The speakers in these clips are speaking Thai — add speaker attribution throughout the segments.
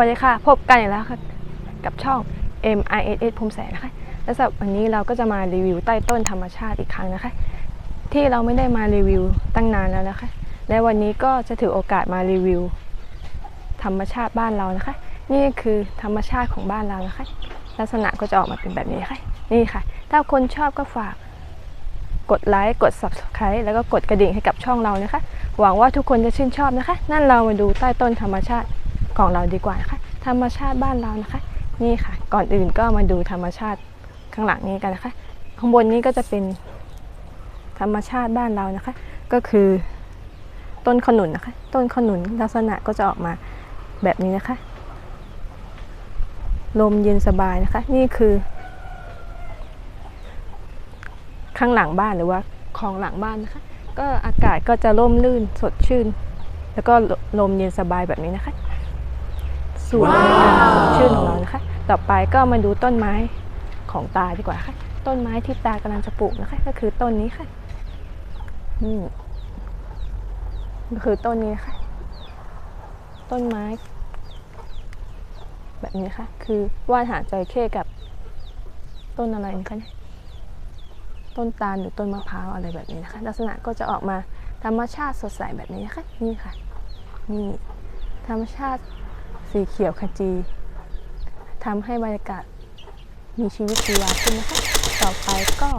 Speaker 1: วัสดีค่ะ พบกันอีกแล้วค่ะ กับช่อง M I S S ภูมิแสนนะคะ และสำหรับวันนี้เราก็จะมารีวิวใต้ต้นธรรมชาติอีกครั้งนะคะ ที่เราไม่ได้มารีวิวตั้งนานแล้วนะคะ และวันนี้ก็จะถือโอกาสมารีวิว ธรรมชาติบ้านเรานะคะ นี่คือธรรมชาติของบ้านเรานะคะ ลักษณะก็จะออกมาเป็นแบบนี้ค่ะ นี่ค่ะ ถ้าคนชอบก็ฝากกดไลค์กด subscribe แล้วก็กดกระดิ่งให้กับช่องเรานะคะ หวังว่าทุกคนจะชื่นชอบนะคะ นั่นเรามาดูใต้ต้นธรรมชาติ ของเราดีกว่านะคะ ธรรมชาติบ้านเรานะคะ นี่ค่ะ ก่อนอื่นก็มาดูธรรมชาติข้างหลังนี้กันนะคะ ข้างบนนี้ก็จะเป็นธรรมชาติบ้านเรานะคะ ก็คือต้นขนุนนะคะ ต้นขนุนลักษณะก็จะออกมาแบบนี้นะคะ ลมเย็นสบายนะคะ นี่คือ ข้างหลังบ้านหรือว่าของหลังบ้านนะคะ ก็อากาศก็จะร่มรื่นสดชื่น แล้วก็ลมเย็นสบายแบบนี้นะคะ สูดบรรยากาศสดชื่นของเรานะคะ ต่อไปก็มาดูต้นไม้ของตาดีกว่าค่ะ ต้นไม้ที่ตากำลังจะปลูกนะคะ ก็คือต้นนี้ค่ะนี่ก็คือต้นนี้ค่ะ ต้นไม้ แบบนี้ค่ะ คือว่านหางจระเข้กับ ต้นอะไรนะคะเนี่ยต้นตาลหรือต้นมะพร้าวอะไรแบบนี้นะคะ ลักษณะก็จะออกมาธรรมชาติสดใสแบบนี้นะคะนี่ค่ะ นี่ ธรรมชาติ สีเขียวขจีทำให้บรรยากาศมีชีวิตชีวาขึ้นนะคะ ต่อไปก็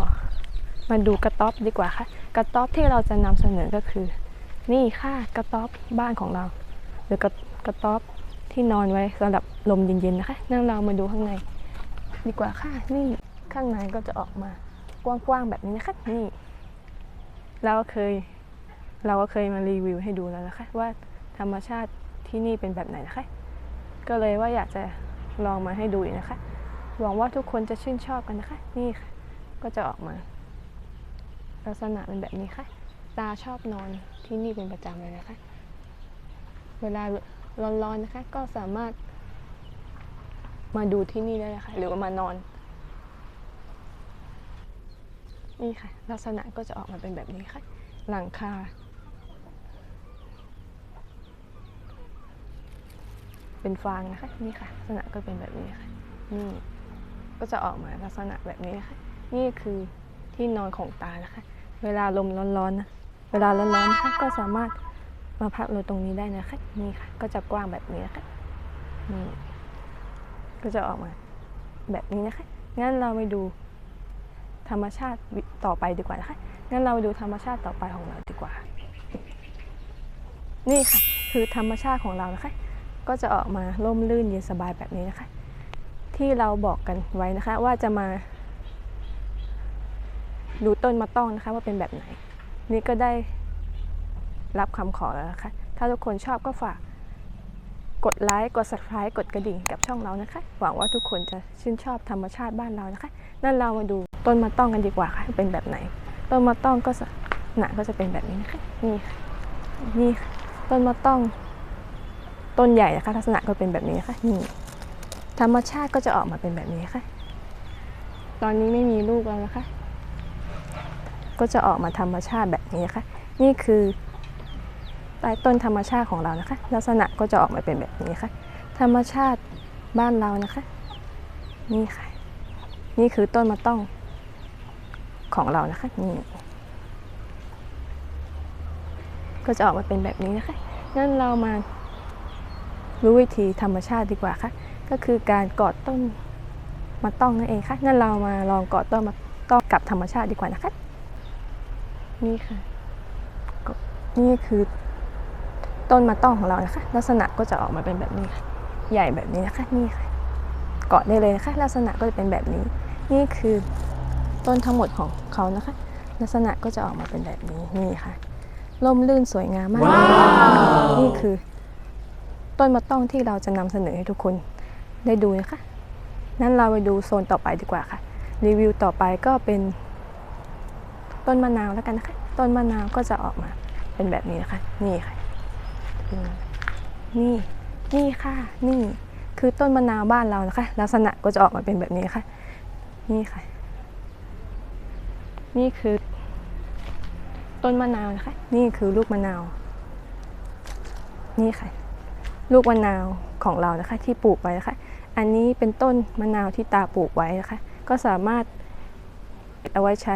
Speaker 1: มาดูกระต๊อบดีกว่าค่ะ กระต๊อบที่เราจะนำเสนอก็คือ นี่ค่ะกระต๊อบบ้านของเรา หรือกระกระต๊อบที่นอนไว้สำหรับลมเย็นๆนะคะ นั่งเรามาดูข้างใน ดีกว่าค่ะ นี่ข้างในก็จะออกมากว้างๆแบบนี้นะคะ นี่ เราก็เคย เราก็เคยมารีวิวให้ดูแล้วนะคะ ว่าธรรมชาติที่นี่เป็นแบบไหนนะคะ ก็เลยว่าอยากจะลองมาให้ดูอีกนะคะ หวังว่าทุกคนจะชื่นชอบกันนะคะ นี่ค่ะ ก็จะออกมา ลักษณะเป็นแบบนี้ค่ะ ตาชอบนอนที่นี่เป็นประจำเลยนะคะ เวลาร้อนๆนะคะ ก็สามารถ มาดูที่นี่ได้เลยค่ะหรือว่ามานอน นี่ค่ะ ลักษณะก็จะออกมาเป็นแบบนี้ค่ะ หลังคา เป็นฟางนะคะ นี่ค่ะ ลักษณะก็เป็นแบบนี้ค่ะ นี่ก็จะออกมาลักษณะแบบนี้นะคะนี่คือที่นอนของตานะคะ เวลาลมร้อนๆนะ เวลาร้อนๆนะคะก็สามารถมาพักเลยตรงนี้ได้นะคะ นี่ค่ะ ก็จะกว้างแบบนี้นะคะ นี่ ก็จะออกมาแบบนี้นะคะ งั้นเราไปดูธรรมชาติต่อไปดีกว่านะคะ งั้นเราไปดูธรรมชาติต่อไปของเราดีกว่า นี่ค่ะ คือธรรมชาติของเรานะคะ ก็จะออกมาร่มรื่นเย็นสบายแบบนี้นะคะ ที่เราบอกกันไว้นะคะว่าจะมา ดูต้นมะต้องนะคะว่าเป็นแบบไหน นี่ก็ได้รับคำขอแล้วนะคะ ถ้าทุกคนชอบก็ฝากกดไลค์กด subscribe กดกระดิ่งกับช่องเรานะคะ หวังว่าทุกคนจะชื่นชอบธรรมชาติบ้านเรานะคะ นั่นเรามาดูต้นมะต้องกันดีกว่าค่ะเป็นแบบไหน ต้นมะต้องก็หนาก็จะเป็นแบบนี้นะคะนี่นี่ต้นมะต้อง ต้นใหญ่นะคะลักษณะก็เป็นแบบนี้นะคะนี่ธรรมชาติก็จะออกมาเป็นแบบนี้ค่ะ ตอนนี้ไม่มีลูกแล้วนะคะ ก็จะออกมาธรรมชาติแบบนี้นะคะนี่คือใต้ต้นธรรมชาติของเรานะคะ ลักษณะก็จะออกมาเป็นแบบนี้ค่ะ ธรรมชาติบ้านเรานะคะ นี่ค่ะ นี่คือต้นมะต้องของเรานะคะนี่ก็จะออกมาเป็นแบบนี้นะคะงั้นเรามา รู้วิธีธรรมชาติดีกว่าค่ะ ก็คือการกอดต้นมะต้องนั่นเองค่ะ งั้นเรามาลองกอดต้นมะต้องกับธรรมชาติดีกว่านะคะ นี่ค่ะก็นี่คือต้นมะต้องของเรานะคะ ลักษณะก็จะออกมาเป็นแบบนี้ค่ะ ใหญ่แบบนี้นะคะ นี่ค่ะเกาะได้เลยนะคะ ลักษณะก็จะเป็นแบบนี้ นี่คือต้นทั้งหมดของเขานะคะ ลักษณะก็จะออกมาเป็นแบบนี้ นี่ค่ะ ร่มรื่นสวยงามมาก นี่คือ ต้นมะต้องที่เราจะนำเสนอให้ทุกคนได้ดูนะคะ นั้นเราไปดูโซนต่อไปดีกว่าค่ะ รีวิวต่อไปก็เป็น ต้นมะนาวแล้วกันนะคะ ต้นมะนาวก็จะออกมาเป็นแบบนี้นะคะ นี่ค่ะ นี่ นี่ค่ะ นี่ คือต้นมะนาวบ้านเรานะคะ ลักษณะก็จะออกมาเป็นแบบนี้ค่ะ นี่ค่ะ นี่คือต้นมะนาวนะคะ นี่คือลูกมะนาว นี่ค่ะ ลูกมะนาวของเรานะคะ ที่ปลูกไว้นะคะ อันนี้เป็นต้นมะนาวที่ตาปลูกไว้นะคะ ก็สามารถเอาไว้ใช้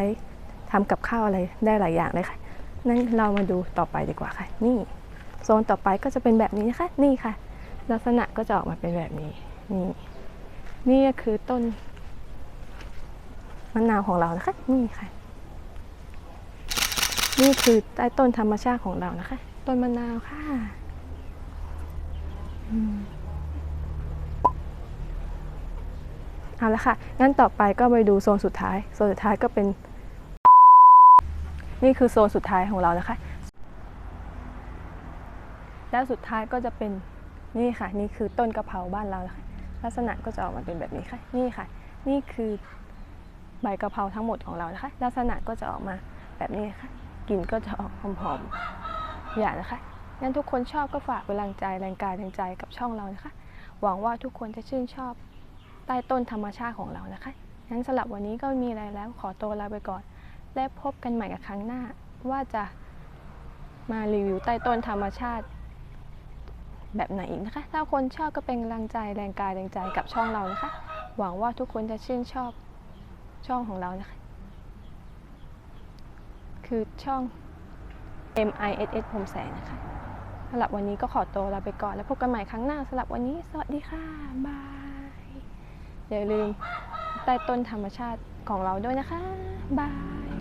Speaker 1: ทำกับข้าวอะไรได้หลายอย่างเลยค่ะนั่นเรามาดูต่อไปดีกว่าค่ะ นี่โซนต่อไปก็จะเป็นแบบนี้นะคะ นี่ค่ะ ลักษณะก็จะออกมาเป็นแบบนี้ นี่ นี่ก็คือต้นมะนาวของเรานะคะ นี่ค่ะ นี่คือใต้ต้นธรรมชาติของเรานะคะ ต้นมะนาวค่ะ เอาละค่ะ งั้นต่อไปก็ไปดูโซนสุดท้าย โซนสุดท้ายก็เป็น นี่คือโซนสุดท้ายของเรานะคะ และสุดท้ายก็จะเป็นนี่ค่ะ นี่คือต้นกะเพราบ้านเรานะคะลักษณะก็จะออกมาเป็นแบบนี้ค่ะ นี่ค่ะ นี่คือใบกะเพราทั้งหมดของเรานะคะ ลักษณะก็จะออกมาแบบนี้ค่ะ กลิ่นก็จะออกหอมๆ อย่านะคะ งั้นทุกคนชอบก็ฝากเป็นแรงใจแรงกายแรงใจกับช่องเรานะคะ หวังว่าทุกคนจะชื่นชอบใต้ต้นธรรมชาติของเรานะคะงั้นสำหรับวันนี้ก็มีอะไรแล้วขอตัวลาไปก่อน และพบกันใหม่กับครั้งหน้า ว่าจะมารีวิวใต้ต้นธรรมชาติแบบไหนอีกนะคะ ถ้าคนชอบก็เป็นกำลังใจแรงกายแรงใจกับช่องเรานะคะ หวังว่าทุกคนจะชื่นชอบช่องของเรานะคะ คือช่อง M I S S ผมแสงนะคะำหรับวันนี้ก็ขอตัวลาไปก่อน แล้วพบกันใหม่ครั้งหน้าสำหรับวันนี้สวัสดีค่ะ บายอย่าลืมใต้ต้นธรรมชาติของเราด้วยนะคะ บาย